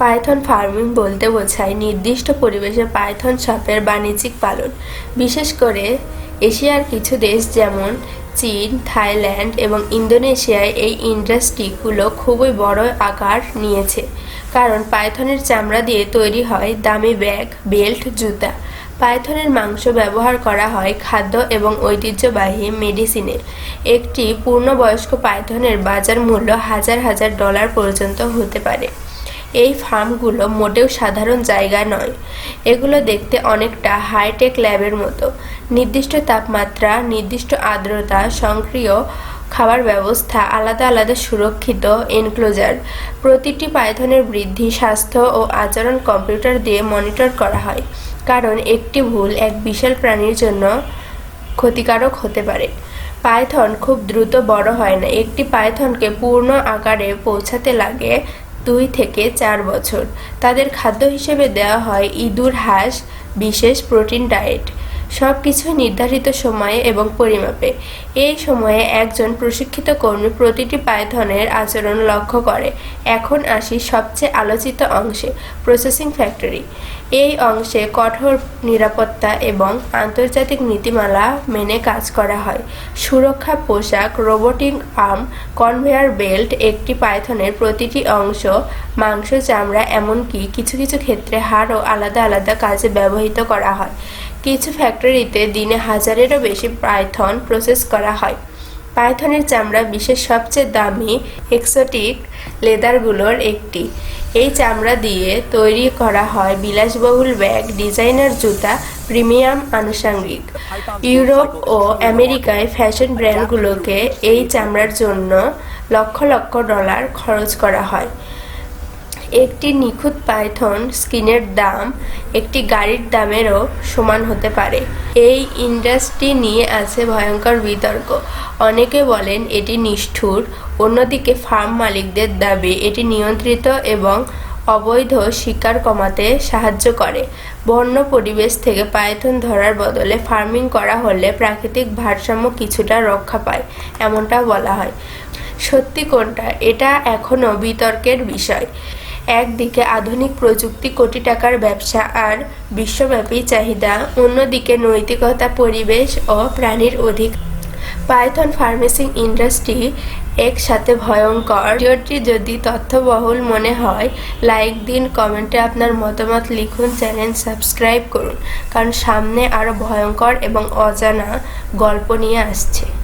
Python farming বলতে বোঝায় নির্দিষ্ট পরিবেশে পাইথন সাপের বাণিজ্যিক পালন। বিশেষ করে এশিয়ার কিছু দেশ যেমন চীন, থাইল্যান্ড এবং ইন্দোনেশিয়ায় এই ইন্ডাস্ট্রিগুলো খুবই বড় আকার নিয়েছে। কারণ পাইথনের চামড়া দিয়ে তৈরি হয় দামি ব্যাগ, বেল্ট, জুতা। পাইথনের মাংস ব্যবহার করা হয় খাদ্য এবং ঐতিহ্যবাহী মেডিসিনে। একটি পূর্ণবয়স্ক পাইথনের বাজার মূল্য হাজার হাজার ডলার পর্যন্ত হতে পারে। এই ফার্মগুলো মোটেও সাধারণ জায়গা নয়। এগুলো দেখতে অনেকটা হাইটেক ল্যাবের মতো। নির্দিষ্ট তাপমাত্রা, নির্দিষ্ট আর্দ্রতা, সক্রিয় খাবার ব্যবস্থা, আলাদা আলাদা সুরক্ষিত এনক্লোজার, প্রতিটি পাইথনের বৃদ্ধি, স্বাস্থ্য ও আচরণ কম্পিউটার দিয়ে মনিটর করা হয়, কারণ একটি ভুল এক বিশাল প্রাণীর জন্য ক্ষতিকারক হতে পারে। পাইথন খুব দ্রুত বড় হয় না। একটি পাইথনকে পূর্ণ আকারে পৌঁছাতে লাগে দুই থেকে চার বছর। তাদের খাদ্য হিসেবে দেওয়া হয় ইঁদুর হাঁস বিশেষ প্রোটিন ডায়েট। সব কিছুই নির্ধারিত সময়ে এবং পরিমাপে। এই সময়ে একজন প্রশিক্ষিত কর্মী প্রতিটি পাইথনের আচরণ লক্ষ্য করে। এখন আসি সবচেয়ে আলোচিত অংশে প্রসেসিং ফ্যাক্টরি এই অংশে কঠোর নিরাপত্তা এবং আন্তর্জাতিক নীতিমালা মেনে কাজ করা হয়। সুরক্ষা পোশাক, রোবোটিক আর্ম, কনভেয়ার বেল্ট একটি পাইথনের প্রতিটি অংশ মাংস, চামড়া এমনকি কিছু কিছু ক্ষেত্রে হাড়ও আলাদা আলাদা কাজে ব্যবহৃত করা হয়। কিছু ফ্যাক্টরিতে দিনে হাজারেরও বেশি পাইথন প্রসেস করা হয়। পাইথনের চামড়া বিশ্বের সবচেয়ে দামি এক্সোটিক লেদারগুলোর একটি। এই চামড়া দিয়ে তৈরি করা হয় বিলাসবহুল ব্যাগ, ডিজাইনার জুতা, প্রিমিয়াম আনুষঙ্গিক। ইউরোপ ও আমেরিকায় ফ্যাশন ব্র্যান্ডগুলোকে এই চামড়ার জন্য লক্ষ লক্ষ ডলার খরচ করা হয়। একটি নিখুঁত পাইথন স্কিনের দাম একটি গাড়ির দামেরও সমান হতে পারে। এই ইন্ডাস্ট্রি নিয়ে আছে ভয়ঙ্কর বিতর্ক। অনেকে বলেন এটি নিষ্ঠুর, অন্যদিকে ফার্ম মালিকদের দাবি এটি নিয়ন্ত্রিত এবং অবৈধ শিকার কমাতে সাহায্য করে। বন্য পরিবেশ থেকে পাইথন ধরার বদলে ফার্মিং করা হলে প্রাকৃতিক ভারসাম্য কিছুটা রক্ষা পায় এমনটা বলা হয়। সত্যি কোনটা? এটা এখনও বিতর্কের বিষয়। একদিকে আধুনিক প্রযুক্তি কোটি টাকার ব্যবসা আর বিশ্বব্যাপী চাহিদা, অন্যদিকে নৈতিকতা, পরিবেশ ও প্রাণীর অধিক। পাইথন ফার্মেসিং ইন্ডাস্ট্রি একসাথে ভয়ঙ্কর। ভিডিওটি যদি তথ্যবহুল মনে হয়, লাইক দিন, কমেন্টে আপনার মতামত লিখুন, চ্যানেল সাবস্ক্রাইব করুন, কারণ সামনে আরও ভয়ঙ্কর এবং অজানা গল্প নিয়ে আসছে।